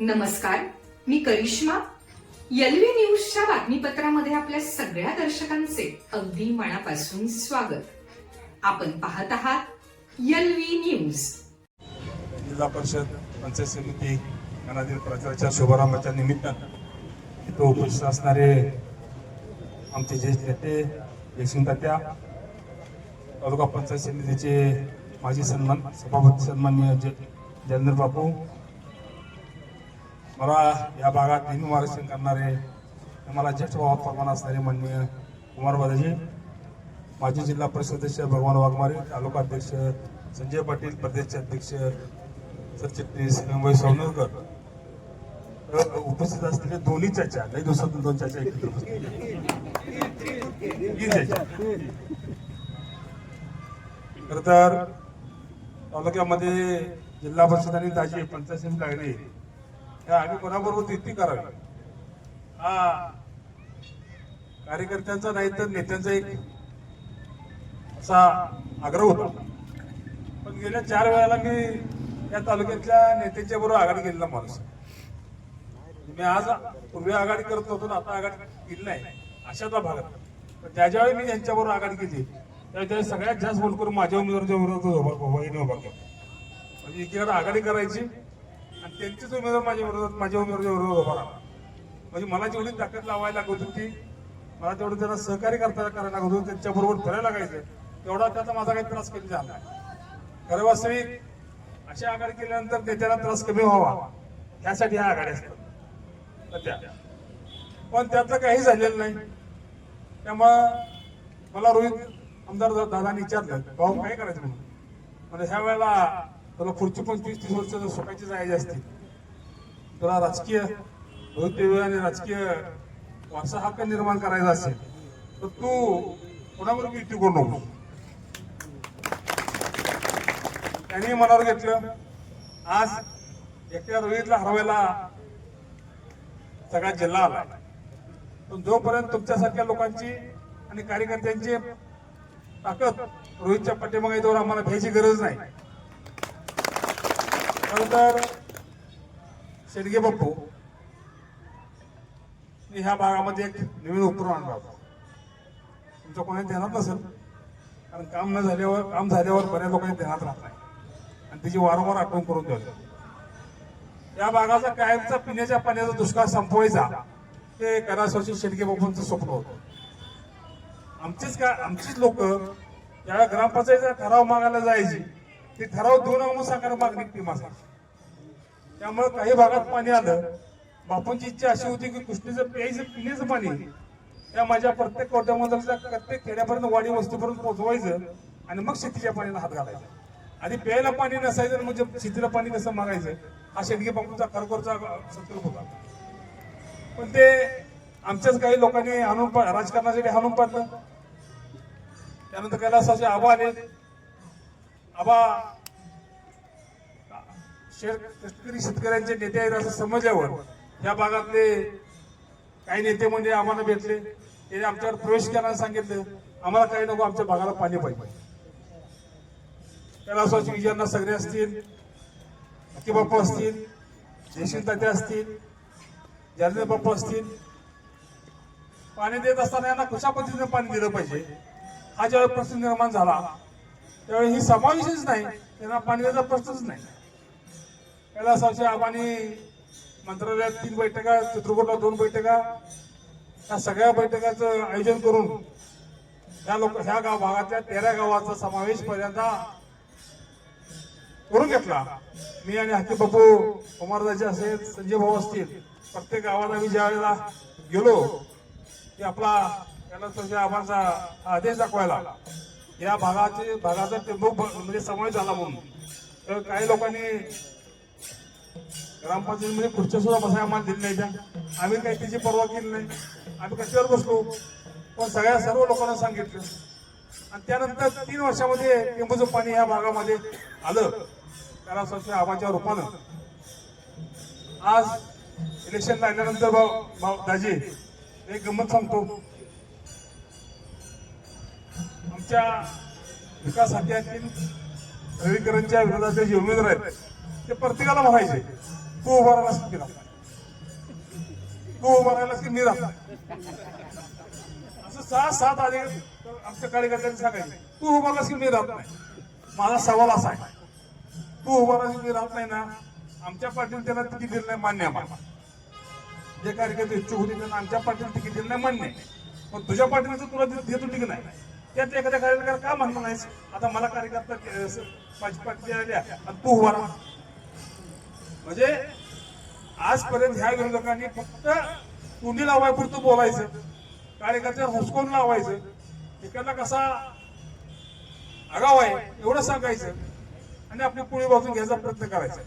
नमस्कार मी करिश्मा. एलव्ही न्यूजच्या बातमीपत्रामध्ये आपल्या सगळ्या दर्शकांचे अगदी मनापासून स्वागत. आपण पाहत आहात एलव्ही न्यूज. जिल्हा परिषद पंचायत समिती गणाधीन प्रचाराच्या शुभारंभाच्या निमित्तानं इथं उपस्थित असणारे आमचे ज्येष्ठ नेते जयसिंग तात्या तालुका पंचायत समितीचे माजी सन्मान सभापती सन्मान्य ज जयेंद्र बापू मला या भागात नेहमी मार्गदर्शन करणारे मला ज्येष्ठ भावात प्रमाण असणारे माननीय कुमार बादाजी माजी जिल्हा परिषद अध्यक्ष भगवान वाघमारे तालुका अध्यक्ष संजय पाटील प्रदेश अध्यक्ष सरचिटणीस मुंबई सावनरकर उपस्थित असलेले दोन्ही चाचा लई दिवसातून दोन चाचा एकत्र खर तर तालुक्यामध्ये जिल्हा परिषद आणि ताजी पंचायत समिती आम्ही कोणाबरोबर युती करावी? हा. कार्यकर्त्यांचा नाही तर नेत्यांचा एक असा आग्रह होता. पण गेल्या चार वेळाला मी या तालुक्यातल्या नेत्यांच्या बरोबर आघाडी केलेला माणूस मी आज पूर्वी आघाडी करत होतो ना आता आघाडी केली नाही. अशाचा भाग पण ज्या ज्यावेळी मी यांच्याबरोबर आघाडी केली त्यावेळी सगळ्यात जास्त बोल करून माझ्या उमेदवाराच्या विरोधात उभा उभा केला. म्हणजे एकीकडे आघाडी करायची आणि त्यांचेच उमेदवार माझ्या विरोधात माझ्या उमेदवाराच्या विरोधात उभा राहा. म्हणजे मला जेवढी ताकद लावायला लागत होती मला तेवढं त्यांना सहकार्य करता करायला लागत होतं त्यांच्याबरोबर फिरायला लागायचं तेवढा त्याचा माझा काही त्रास कमी झाला खरं वास्तविक अशा आघाडी केल्यानंतर नेत्याला त्रास कमी व्हावा त्यासाठी ह्या आघाडी असतात. तर त्या पण त्यातलं काही झालेलं नाही. त्यामुळं मला रोहित आमदार दादाने विचारलं भाऊ काय करायचं म्हणून? म्हणजे ह्या वेळेला तुला पुढची पंचवीस तीस वर्ष जर स्वतःची जायची असतील तुला राजकीय भवितव्य आणि राजकीय वारसा हक्क निर्माण करायचा असेल तर तू कोणाबरोबर युती करू नको त्यांनी मनावर घेतलं. आज एकट्या रोहितला हरवायला सगळा जिल्हा आला. पण जोपर्यंत तुमच्यासारख्या लोकांची आणि कार्यकर्त्यांची ताकद रोहितच्या पाठीमागे जोर आम्हाला भ्यायची गरज नाही. खरं शेडगे बाप्पू मी ह्या भागामध्ये एक नवीन उपक्रम आणला होता. तुमच्या कोणी ध्यानात नसेल कारण काम न झाल्यावर काम झाल्यावर बऱ्याच लोकांनी ध्यानात राहत नाही. आणि त्याची वारंवार आठवण करून ठेवलं या भागाचा कायमचा पिण्याच्या पाण्याचा दुष्काळ संपवायचा ते करासवरची शेडगे बापूंचं स्वप्न होतं. आमचीच का आमचीच लोक ज्या ग्रामपंचायतीचा ठराव मागायला जायची ते ठराव दोन अंशाकार मागणी ती माझा त्यामुळे काही भागात पाणी आलं. बापूंची इच्छा अशी होती की कृष्णेचं प्यायचं पिण्याचं पाणी त्या माझ्या प्रत्येक कोट्यामधल्या प्रत्येक खेड्यापर्यंत वाडी वस्तीपर्यंत पोहोचवायचं आणि मग शेतीच्या पाण्याला हात घालायचा. आणि प्यायला पाणी नसायचं म्हणजे शेतीला पाणी कसं मागायचं हा शेडगे बापूंचा खरोखरचा संकल्प होता. पण ते आमच्याच काही लोकांनी आणून राजकारणासाठी हाणून पाडलं. त्यानंतर कैलासाचे आव्हान आहेत आबा शेतकरी शेतकऱ्यांचे नेते आहेत असं समजल्यावर या भागातले काही नेते म्हणजे आम्हाला भेटले. त्याने आमच्यावर प्रवेश करायला सांगितलं. आम्हाला काही नको आमच्या भागाला पाणी पाहिजे. कैलासवासी विजयांना सगळे असतील अक्की बाप्पा असतील जयसिंग तात्या असतील जालने बाप्पा असतील पाणी देत असताना यांना कशा पद्धतीने पाणी दिलं पाहिजे? हा ज्यावेळी प्रश्न निर्माण झाला त्यावेळी ही समावेशच नाही. त्यांना पाणी प्रश्नच नाही. कैलासावच्या आबानी मंत्रालयात तीन बैठका चित्रकूटला दोन बैठका या सगळ्या बैठकाचं आयोजन करून या लोक ह्या गाव भागातल्या तेरा गावाचा समावेश पहिल्यांदा करून घेतला. मी आणि हत्ती बापू कुमारदाचे असेल संजय भाऊ असतील प्रत्येक गावाला मी ज्या वेळेला गेलो की आपला त्याला आबांचा आदेश दाखवायला या भागाचे भागाचा टेंबू म्हणजे समावेश झाला म्हणून. तर काही लोकांनी ग्रामपंचायतीमध्ये खुर्च्या सुद्धा बसायला आम्हाला दिली नाही त्या. आम्ही काही त्याची पर्वा केली नाही. आम्ही कशावर बसलो? पण सगळ्या सर्व लोकांना सांगितलं. आणि त्यानंतर तीन वर्षामध्ये टेंबूचं पाणी या भागामध्ये आलं. त्याला स्वच्छ आबाच्या रूपानं. आज इलेक्शन लागल्यानंतर भाऊ भाऊ दाजी एक गंमत सांगतो. आमच्या विकास खात्यातील रविकरांच्या विरोधातले जे उमेदवार आहेत ते प्रत्येकाला म्हणायचे तू उभा राहिलास की राहत नाही? तू उभा राहिलास की मी राहणार? असं सहा सात आले आमच्या कार्यकर्त्यांनी सांगायचे तू उभा राहिलास की मी राहत नाही? माझा सवाल असा आहे तू उभा राहिलास मी राहत नाही ना? आमच्या पाटील त्यांना तिकीट दिलं नाही मान्य आहे जे कार्यकर्ते इच्छुक होते त्यांना आमच्या पाटील तिकीट दिलं नाही मान्य पण तुझ्या पार्टीने तुला देतो तिकीट नाही. त्यात एखाद्या कार्यकर्त्याला का म्हणणार नाहीस? आता मला कार्यकर्ता आल्या आणि तू उभा राहा. म्हणजे आजपर्यंत ह्या विरोधकांनी फक्त तोंडी लावायपुरतं बोलायचं कार्यकर्त्यावर हुसकून लावायचं तिकडला कसा आगाव आहे एवढं सांगायचं आणि आपली पुळी बाजून घ्यायचा प्रयत्न करायचा.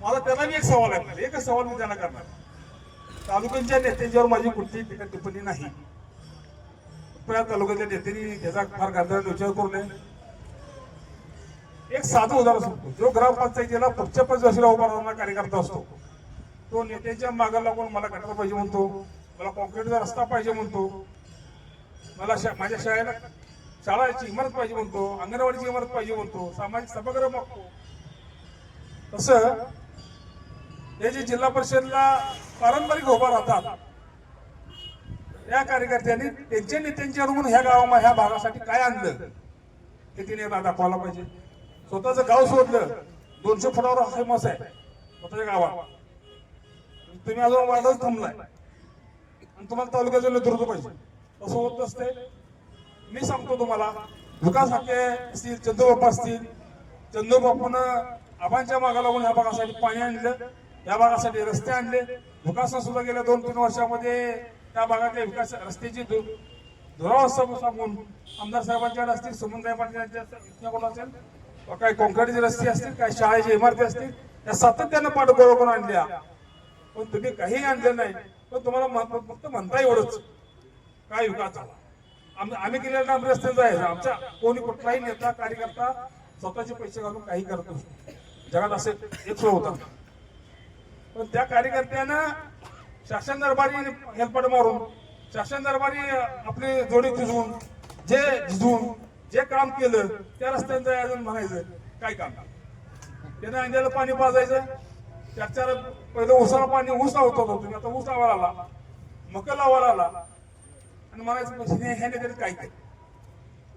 मला त्याला मी एक सवाल आहे. एकच सवाल मी त्यांना करणार. तालुक्यांच्या नेत्यांच्यावर माझी कुठलीही टीका टिप्पणी नाही. त्या तालुक्याच्या नेत्यांनी त्याचा फार गांधीला विचार करू नये. एक साधं उदाहरण सांगतो. जो ग्रामपंचायतीला पुढच्या पाच वर्षाला उभा राहणारा कार्यकर्ता असतो तो नेत्याच्या मागाला लागून मला गटर पाहिजे म्हणतो मला कॉन्क्रीटचा रस्ता पाहिजे म्हणतो मला शा- माझ्या शाळेला शाळेची इमारत पाहिजे म्हणतो अंगणवाडीची इमारत पाहिजे म्हणतो सामाजिक सभागृह मागतो तसं हे जे जिल्हा परिषदला पारंपरिक उभा राहतात या कार्यकर्त्यांनी त्यांच्या नेत्यांच्या म्हणून ह्या गावामध्ये ह्या भागासाठी काय आणलं? हे तिने दाखवायला पाहिजे. स्वतःचं गाव सोडलं. दोनशे फुटावर फेमस आहे. स्वतःच्या गावात. तुम्ही अजून वाढच थांबलाय. आणि तुम्हाला तालुक्याचं नेतृत्व पाहिजे. असं होत नसते मी सांगतो तुम्हाला विकास हाके असतील चंदूबाप्पा असतील चंदूबाप्पानं आबांच्या मागा लागून ह्या भागासाठी पाणी आणलं. या भागासाठी रस्ते आणले. विकास सुद्धा गेल्या दोन तीन वर्षामध्ये त्या भागातल्या विकास रस्त्याची दु- दुरावस्था सांगून आमदार साहेबांच्या असतील सुमनसाहेब पाटील कोण असेल? काही कॉन्क्रीटचे रस्ते असतील काही शाळेची इमारती असतील या सातत्यानं पाठबळ करून आणल्या. पण तुम्ही काही आणलं नाही पण तुम्हाला फक्त म्हणता एवढंच. काय विकास झाला? आम्ही केलेला नाम रस्त्यांचा जायचं आमच्या कोणी कुठलाही नेता कार्यकर्ता स्वतःचे पैसे घालून काही करत नसतो. जगात असे एक होता. पण त्या कार्यकर्त्यानं शासन दरबारी हेलपट मारून शासन दरबारी आपली जोडी झिजवून जे झिजवून जे काम केलं त्या रस्त्यांचं अजून म्हणायचं काय काम? त्यानं अंड्याला पाणी पाजायचं त्याच्या पहिलं उसाला पाणी ऊस लावत होतो तुम्ही आता ऊस लावायला आला मका लावायला आला आणि म्हणायचं ह्याने तरी काय काय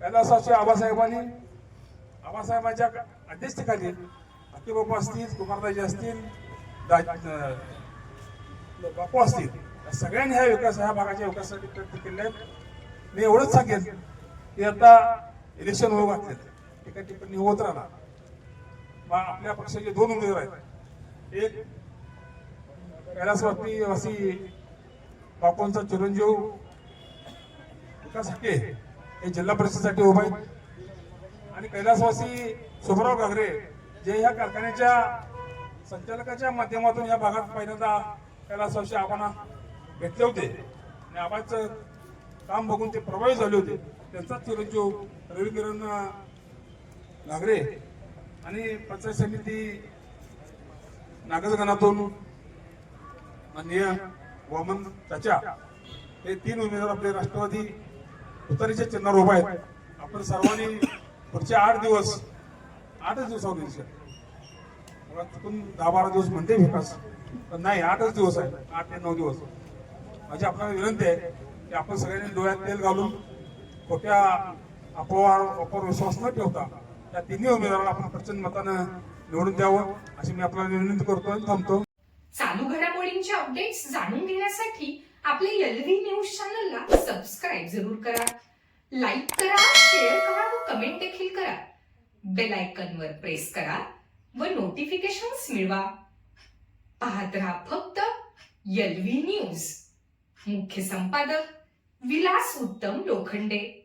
पहिला असं आबासाहेबांनी आबासाहेबांच्या अध्यक्षतेखाली बापू असतील कुमारदाजी असतील बापू असतील. सगळ्यांनी ह्या विकास ह्या भागाच्या विकासासाठी प्रयत्न केले आहेत. मी एवढंच सांगेन की आता इलेक्शन होऊ घातले एका टिप्पणी होत राहणार. मग आपल्या पक्षाचे दोन उमेदवार आहेत. एक कैलासवासी वासी बापूंचा चिरंजीव. विकास हके हे जिल्हा परिषदेसाठी उभा आहेत. आणि कैलासवासी सुभराव घागरे जे ह्या कारखान्याच्या संचालकाच्या माध्यमातून या भागात पहिल्यांदा त्याला कैलासवासी आव्हाना घेतले होते. आणि आबाचं काम बघून ते प्रभावित झाले होते. त्यांचा चिरंजीव रविकिरण घागरे आणि पंचायत समिती नागजगणातून माननीय वामन चाचा हे तीन उमेदवार आपले राष्ट्रवादी उतारीच्या चिन्हावर उभा आहेत. आपण सर्वांनी पुढचे आठ दिवस आठच दिवसावर दिवस चुकून दहा बारा दिवस म्हणते विकास. नाही आठच दिवस आहे. आठ ते नऊ दिवस. माझी आपल्याला विनंती आहे की आपण सगळ्यांनी डोळ्यात तेल घालून खोट्या अपवार अफवावर विश्वास न ठेवता त्या तिन्ही उमेदवाराला आपण प्रचंड मतानं निवडून द्यावं अशी मी आपल्याला विनंती करतो आणि थांबतो चालू घडामोडींचे अपडेट्स जाणून घेण्यासाठी आपल्या एलव्ही न्यूज चॅनलला सबस्क्राईब जरूर करा. लाईक करा शेअर करा व कमेंट देखील करा. बेल आयकॉनवर प्रेस करा व नोटिफिकेशन्स मिळवा. पाहत राहा फक्त एलव्ही न्यूज मुख्य संपादक विलास उत्तम लोखंडे.